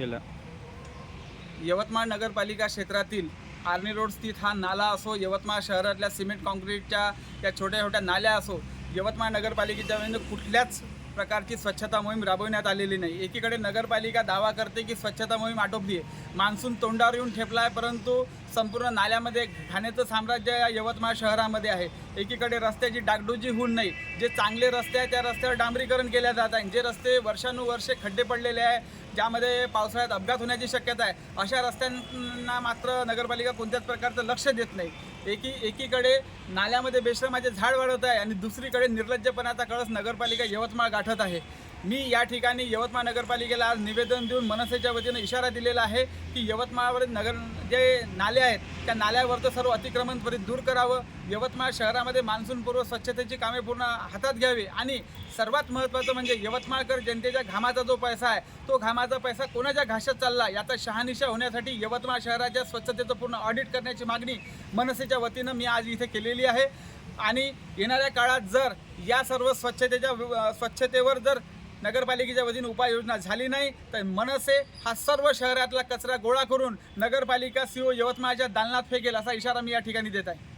केलं. यवतमाळ नगरपालिका क्षेत्रातील आर्मी रोड स्थित हा नाला असो यवतमाळ शहरातल्या सिमेंट कॉन्क्रीटच्या या छोट्या छोट्या नाल्या असो यवतमाळ नगरपालिकेच्या वतीने कुठल्याच प्रकारची स्वच्छता मोहीम राबवण्यात आलेली नाही. एकीकडे नगरपालिका दावा करते की स्वच्छता मोहीम आटोपली आहे. मान्सून तोंडावर येऊन ठेपला आहे परंतु संपूर्ण नाल्यामध्ये घाण्याचं साम्राज्य या यवतमाळ शहरामध्ये आहे. एकीकडे रस्त्याची डागडुजी होऊन नाही जे चांगले रस्ते आहेत त्या रस्त्यावर डांबरीकरण केल्या जात आहे. जे रस्ते वर्षानुवर्षे खड्डे पडलेले आहे ज्यामध्ये पावसाळ्यात अपघात होण्याची शक्यता आहे अशा रस्त्यांना मात्र नगरपालिका कोणत्याच प्रकारचं लक्ष देत नाही. एकी एकीकडे नाल्यामध्ये बेश्रमाचे झाड वाढवत आहे आणि दुसरीकडे निर्लज्जपणाचा कळस नगरपालिका यवतमाळ गाठत आहे. मी या ठिकाणी यवतमाळ नगरपालिकेला आज निवेदन देऊन मनसेच्या वतीनं इशारा दिलेला आहे की यवतमाळवर नगर जे नाले आहेत त्या नाल्यावरचं सर्व अतिक्रमण त्वरित दूर करावं. यवतमाळ शहरामध्ये मान्सूनपूर्व स्वच्छतेची कामे पूर्ण हातात घ्यावी. आणि सर्वात महत्त्वाचं म्हणजे यवतमाळकर जनतेच्या घामाचा जो पैसा आहे तो घामाचा पैसा कोणाच्या घाशात चालला याचा शहानिशा होण्यासाठी यवतमाळ शहराच्या स्वच्छतेचं पूर्ण ऑडिट करण्याची मागणी मनसेच्या वतीनं मी आज इथे केलेली आहे. आणि येणाऱ्या काळात जर या सर्व स्वच्छतेच्या स्वच्छतेवर जर नगरपालिकेच्या वतीने उपाययोजना झाली नाही तर मनसे हा सर्व शहरातला कचरा गोळा करून नगरपालिका सीओ यवतमाळच्या दालनात फेकेल असा इशारा मी या ठिकाणी देत आहे.